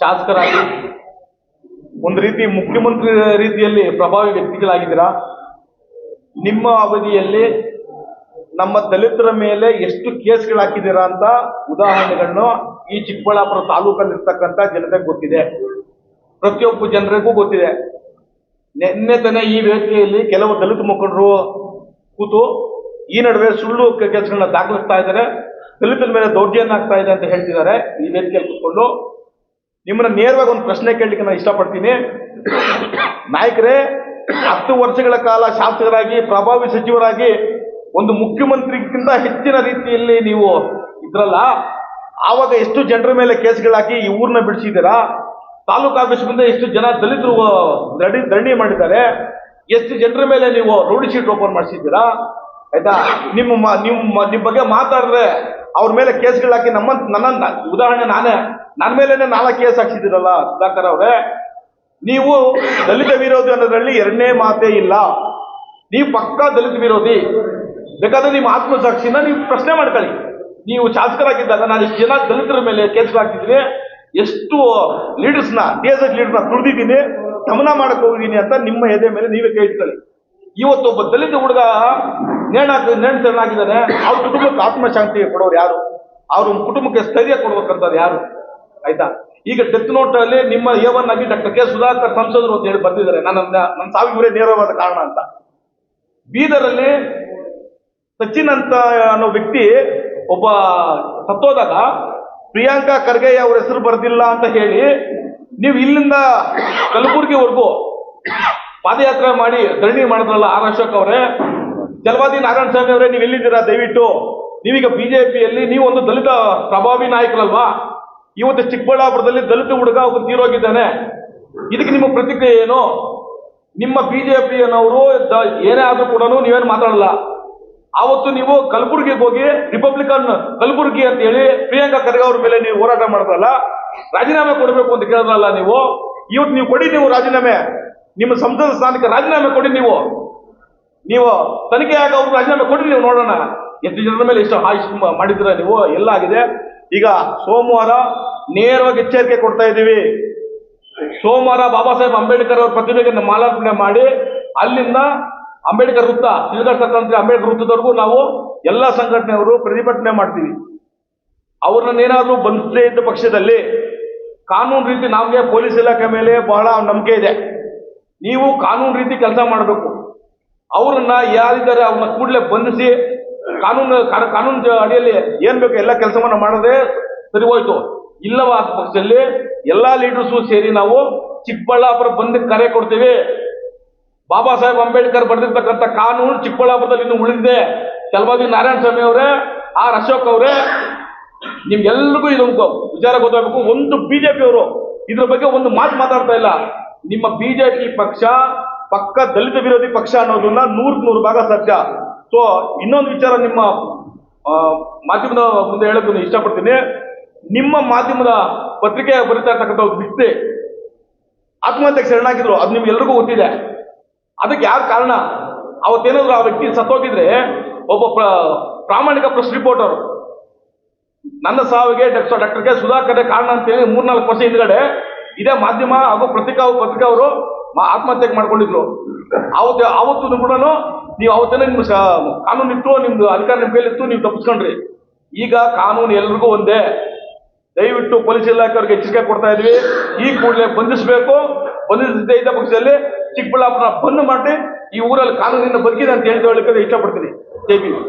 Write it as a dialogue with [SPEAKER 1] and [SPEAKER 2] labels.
[SPEAKER 1] ಶಾಸಕರಾಗಿ ಒಂದು ರೀತಿ ಮುಖ್ಯಮಂತ್ರಿ ರೀತಿಯಲ್ಲಿ ಪ್ರಭಾವಿ ವ್ಯಕ್ತಿಗಳಾಗಿದ್ದೀರಾ? ನಿಮ್ಮ ಅವಧಿಯಲ್ಲಿ ನಮ್ಮ ದಲಿತರ ಮೇಲೆ ಎಷ್ಟು ಕೇಸ್ಗಳು ಹಾಕಿದ್ದೀರಾ ಅಂತ ಉದಾಹರಣೆಗಳನ್ನು ಈ ಚಿಕ್ಕಬಳ್ಳಾಪುರ ತಾಲೂಕಲ್ಲಿ ಇರ್ತಕ್ಕಂಥ ಜನತೆಗೆ ಗೊತ್ತಿದೆ. ಪ್ರತಿಯೊಬ್ಬ ಜನರಿಗೂ ಗೊತ್ತಿದೆ. ನಿನ್ನೆ ತಾನೇ ಈ ವೇದಿಕೆಯಲ್ಲಿ ಕೆಲವು ದಲಿತ ಮುಖಂಡರು ಕೂತು ಈ ನಡುವೆ ಸುಳ್ಳು ಕೆಲಸಗಳನ್ನ ದಾಖಲಿಸ್ತಾ ಇದ್ದಾರೆ. ದಲಿತರ ಮೇಲೆ ದೌರ್ಜನ್ಯ ಆಗ್ತಾ ಇದೆ ಅಂತ ಹೇಳ್ತಿದ್ದಾರೆ. ಈ ವೇದಿಕೆಯಲ್ಲಿ ಕೂತ್ಕೊಂಡು ನಿಮ್ಮನ್ನ ನೇರವಾಗಿ ಒಂದು ಪ್ರಶ್ನೆ ಕೇಳಲಿಕ್ಕೆ ನಾನು ಇಷ್ಟಪಡ್ತೀನಿ. ನಾಯಕರೇ, ಹತ್ತು ವರ್ಷಗಳ ಕಾಲ ಶಾಸಕರಾಗಿ, ಪ್ರಭಾವಿ ಸಚಿವರಾಗಿ, ಒಂದು ಮುಖ್ಯಮಂತ್ರಿಗಿಂತ ಹೆಚ್ಚಿನ ರೀತಿಯಲ್ಲಿ ನೀವು ಇದ್ರಲ್ಲ, ಆವಾಗ ಎಷ್ಟು ಜನರ ಮೇಲೆ ಕೇಸ್ಗಳಾಕಿ ಈ ಊರನ್ನ ಬಿಡಿಸಿದ್ದೀರಾ? ತಾಲೂಕು ಆಫೀಸ್ ಮುಂದೆ ಎಷ್ಟು ಜನ ದಲಿತರು ದಡಿ, ಧರಣಿ ಮಾಡಿದ್ದಾರೆ? ಎಷ್ಟು ಜನರ ಮೇಲೆ ನೀವು ರೌಡಿ ಶೀಟ್ ಓಪನ್ ಮಾಡಿಸಿದ್ದೀರಾ? ಆಯ್ತಾ? ನಿಮ್ಮ ನಿಮ್ಮ ನಿಮ್ಮ ಬಗ್ಗೆ ಮಾತಾಡಿದ್ರೆ ಅವ್ರ ಮೇಲೆ ಕೇಸ್ಗಳಾಕಿ ನಮ್ಮ ನನ್ನ ಉದಾಹರಣೆ ನಾನೇ. ನನ್ನ ಮೇಲೇನೆ ನಾಲ್ಕು ಕೇಸ್ ಹಾಕ್ಸಿದಿರಲ್ಲ ಸುಧಾಕರ್ ಅವರೇ. ನೀವು ದಲಿತ ವಿರೋಧಿ ಅನ್ನೋದ್ರಲ್ಲಿ ಎರಡನೇ ಮಾತೇ ಇಲ್ಲ. ನೀವು ಪಕ್ಕಾ ದಲಿತ ವಿರೋಧಿ. ಬೇಕಾದ್ರೆ ನಿಮ್ಮ ಆತ್ಮಸಾಕ್ಷಿನ ನೀವು ಪ್ರಶ್ನೆ ಮಾಡ್ಕೊಳ್ಳಿ. ನೀವು ಶಾಸಕರಾಗಿದ್ದಾಗ ನಾನು ಎಷ್ಟು ಜನ ದಲಿತರ ಮೇಲೆ ಕೇಸ್ ಹಾಕಿದ್ದೀನಿ ಎಷ್ಟು ಲೀಡರ್ಸ್ನ ಡಿ ಎಸ್ ಎಸ್ ಲೀಡರ್ನ ತುಳಿದಿದ್ದೀನಿ ಗಮನ ಮಾಡಕ್ ಹೋಗಿದ್ದೀನಿ ಅಂತ ನಿಮ್ಮ ಎದೆ ಮೇಲೆ ನೀವೇ ಕೈ ಇಟ್ಕೊಳ್ಳಿ. ಇವತ್ತು ಒಬ್ಬ ದಲಿತ ಹುಡುಗ ನೇಣಾಕ ನೇಣು ಅವ್ರ ಕುಟುಂಬಕ್ಕೆ ಆತ್ಮಶಾಂತಿ ಕೊಡೋರು ಯಾರು? ಅವ್ರ ಕುಟುಂಬಕ್ಕೆ ಸ್ಥೈರ್ಯ ಕೊಡ್ಬೇಕಂತಾರೆ ಯಾರು? ಆಯ್ತಾ? ಈಗ ಡೆತ್ ನೋಟ್ ಅಲ್ಲಿ ನಿಮ್ಮ ಏವನ್ ಆಗಿ ಡಾಕ್ಟರ್ ಕೆ ಸುಧಾಕರ್ ಸಂಸದರು ಅಂತ ಹೇಳಿ ಬರ್ತಿದ್ದಾರೆ ನನ್ನ ನನ್ನ ಸಾವಿಗೆ ನೇರವಾದ ಕಾರಣ ಅಂತ. ಬೀದರಲ್ಲಿ ಸಚಿನ್ ಅಂತ ಅನ್ನೋ ವ್ಯಕ್ತಿ ಒಬ್ಬ ಸತ್ತೋದಾಗ ಪ್ರಿಯಾಂಕಾ ಖರ್ಗೆ ಅವ್ರ ಹೆಸರು ಬರ್ದಿಲ್ಲ ಅಂತ ಹೇಳಿ ನೀವು ಇಲ್ಲಿಂದ ಕಲಬುರಗಿವರೆಗೂ ಪಾದಯಾತ್ರೆ ಮಾಡಿ ಧರಣಿ ಮಾಡಿದ್ರಲ್ಲ ಆರ್ ಅಶೋಕ್ ಅವರೇ. ಜಲವಾದಿ ನಾರಾಯಣ ಸ್ವಾಮಿ ಅವರೇ, ನೀವು ಎಲ್ಲಿದ್ದೀರಾ ದಯವಿಟ್ಟು? ನೀವೀಗ ಬಿಜೆಪಿಯಲ್ಲಿ ನೀವು ಒಂದು ದಲಿತ ಪ್ರಭಾವಿ ನಾಯಕರಲ್ವಾ? ಇವತ್ತು ಚಿಕ್ಕಬಳ್ಳಾಪುರದಲ್ಲಿ ದಲಿತ ಹುಡುಗ ಒಬ್ಬ ತೀರೋಗಿದ್ದಾನೆ. ಇದಕ್ಕೆ ನಿಮ್ಮ ಪ್ರತಿಕ್ರಿಯೆ ಏನು? ನಿಮ್ಮ ಬಿಜೆಪಿಯನ್ನವರು ಏನೇ ಆದ್ರೂ ಕೂಡ ನೀವೇನು ಮಾತಾಡಲ್ಲ. ಆವತ್ತು ನೀವು ಕಲಬುರಗಿಗೆ ಹೋಗಿ ರಿಪಬ್ಲಿಕನ್ ಕಲಬುರಗಿ ಅಂತ ಹೇಳಿ ಪ್ರಿಯಾಂಕಾ ಖರ್ಗೆ ಅವ್ರ ಮೇಲೆ ನೀವು ಹೋರಾಟ ಮಾಡ್ತಲ್ಲ ರಾಜೀನಾಮೆ ಕೊಡಬೇಕು ಅಂತ ಕೇಳಿದ್ರಲ್ಲ ನೀವು, ಇವತ್ತು ನೀವು ಕೊಡಿ ನೀವು ರಾಜೀನಾಮೆ, ನಿಮ್ಮ ಸಂಸದ ಸ್ಥಾನಕ್ಕೆ ರಾಜೀನಾಮೆ ಕೊಡಿ ನೀವು. ನೀವು ತನಿಖೆ ಆಗ ಅವ್ರು ರಾಜೀನಾಮೆ ಕೊಡಿ ನೀವು ನೋಡೋಣ. ಎಷ್ಟು ಜನರ ಮೇಲೆ ಎಷ್ಟು ಹಾಯಿಸ್ ಮಾಡಿದ್ರ ನೀವು? ಎಲ್ಲ ಆಗಿದೆ. ಈಗ ಸೋಮವಾರ ನೇರವಾಗಿ ಎಚ್ಚರಿಕೆ ಕೊಡ್ತಾ ಇದ್ದೀವಿ. ಸೋಮವಾರ ಬಾಬಾ ಸಾಹೇಬ್ ಅಂಬೇಡ್ಕರ್ ಅವರ ಪ್ರತಿಮೆಗೆ ಮಾಲಾರ್ಪಣೆ ಮಾಡಿ ಅಲ್ಲಿಂದ ಅಂಬೇಡ್ಕರ್ ವೃತ್ತ ತಿರುಗಾಡ್ ಸರ್ಕಾರಿ ಅಂಬೇಡ್ಕರ್ ವೃತ್ತದವರೆಗೂ ನಾವು ಎಲ್ಲ ಸಂಘಟನೆಯವರು ಪ್ರತಿಭಟನೆ ಮಾಡ್ತೀವಿ. ಅವ್ರನ್ನ ಏನಾದರೂ ಬಂಧಿಸದೇ ಇದ್ದ ಪಕ್ಷದಲ್ಲಿ ಕಾನೂನು ರೀತಿ ನಮಗೆ ಪೊಲೀಸ್ ಇಲಾಖೆ ಮೇಲೆ ಬಹಳ ನಂಬಿಕೆ ಇದೆ. ನೀವು ಕಾನೂನು ರೀತಿ ಕೆಲಸ ಮಾಡಬೇಕು. ಅವ್ರನ್ನ ಯಾರಿದ್ದಾರೆ ಅವ್ರನ್ನ ಕೂಡಲೇ ಬಂಧಿಸಿ ಕಾನೂನು ಕಾನೂನು ಅಡಿಯಲ್ಲಿ ಏನ್ ಬೇಕು ಎಲ್ಲ ಕೆಲಸವನ್ನ ಮಾಡದೆ ಸರಿ ಹೋಯ್ತು. ಇಲ್ಲವಾದ ಪಕ್ಷದಲ್ಲಿ ಎಲ್ಲಾ ಲೀಡರ್ಸು ಸೇರಿ ನಾವು ಚಿಕ್ಕಬಳ್ಳಾಪುರ ಬಂದ್ ಕರೆ ಕೊಡ್ತೀವಿ. ಬಾಬಾ ಸಾಹೇಬ್ ಅಂಬೇಡ್ಕರ್ ಬರೆದಿರ್ತಕ್ಕಂಥ ಕಾನೂನು ಚಿಕ್ಕಬಳ್ಳಾಪುರದಲ್ಲಿ ಇನ್ನು ಉಳಿದಿದೆ. ಕೆಲವಾಗಿ ನಾರಾಯಣ ಸ್ವಾಮಿ ಅವರೇ, ಆರ್ ಅಶೋಕ್ ಅವರೇ ನಿಮ್ಗೆಲ್ರಿಗೂ ಇದೊಂದು ವಿಚಾರ ಗೊತ್ತಾಗಬೇಕು. ಒಂದು ಬಿಜೆಪಿ ಅವರು ಇದ್ರ ಬಗ್ಗೆ ಒಂದು ಮಾತು ಮಾತಾಡ್ತಾ ಇಲ್ಲ. ನಿಮ್ಮ ಬಿಜೆಪಿ ಪಕ್ಷ ಪಕ್ಕ ದಲಿತ ವಿರೋಧಿ ಪಕ್ಷ ಅನ್ನೋದನ್ನ ನೂರ್ ನೂರು ಭಾಗ ಸತ್ಯ. ಸೊ ಇನ್ನೊಂದು ವಿಚಾರ ನಿಮ್ಮ ಮಾಧ್ಯಮದ ಮುಂದೆ ಹೇಳೋಕೆ ನಾನು ಇಷ್ಟಪಡ್ತೀನಿ. ನಿಮ್ಮ ಮಾಧ್ಯಮದ ಪತ್ರಿಕೆ ಬರೀತಾ ಇರ್ತಕ್ಕಂಥ ವ್ಯಕ್ತಿ ಆತ್ಮಹತ್ಯೆಗೆ ಶರಣಾಗಿದ್ರು. ಅದು ನಿಮ್ಗೆಲ್ರಿಗೂ ಗೊತ್ತಿದೆ. ಅದಕ್ಕೆ ಯಾರು ಕಾರಣ? ಅವತ್ತೇನಾದ್ರು ಆ ವ್ಯಕ್ತಿ ಸತ್ತೋಗಿದ್ರೆ ಒಬ್ಬ ಪ್ರ- ಪ್ರಾಮಾಣಿಕ ಪ್ರೆಸ್ ರಿಪೋರ್ಟರ್ ನನ್ನ ಸಾವಿಗೆ ಡಾಕ್ಟರ್ ಕೆ. ಸುಧಾಕರ್ ಕಾರಣ ಅಂತೇಳಿ ಮೂರ್ನಾಲ್ಕು ವರ್ಷ ಹಿಂದ್ಗಡೆ ಇದೇ ಮಾಧ್ಯಮ ಹಾಗೂ ಪತ್ರಿಕಾ ಪತ್ರಿಕಾ ಅವರು ಆತ್ಮಹತ್ಯೆ ಮಾಡ್ಕೊಂಡಿದ್ರು. ಅವತ್ತು ಅವತ್ತು ಕೂಡ ನೀವು ಅವತ್ತೇನೆ ನಿಮ್ಮ ಕಾನೂನು ಇತ್ತು, ನಿಮ್ದು ಅಧಿಕಾರ ನಿಮ್ಮ ಕೈಲಿತ್ತು ನೀವು ತಪ್ಪಿಸ್ಕೊಂಡ್ರಿ. ಈಗ ಕಾನೂನು ಎಲ್ರಿಗೂ ಒಂದೇ. ದಯವಿಟ್ಟು ಪೊಲೀಸ್ ಇಲಾಖೆಯವ್ರಿಗೆ ಎಚ್ಚರಿಕೆ ಕೊಡ್ತಾ ಇದ್ವಿ. ಈ ಕೂಡಲೇ ಬಂಧಿಸಬೇಕು. ಬಂಧಿಸದೇ ಇದ್ದ ಪಕ್ಷದಲ್ಲಿ ಚಿಕ್ಕಬಳ್ಳಾಪುರ ಬಂದ್ ಮಾಡಿ ಈ ಊರಲ್ಲಿ ಕಾನೂನಿಂದ ಬದುಕಿದೆ ಅಂತ ಹೇಳಿದ ಹೇಳಿಕೆ ಇಷ್ಟಪಡ್ತೀನಿ. ಜೈ ಭೀಮ್.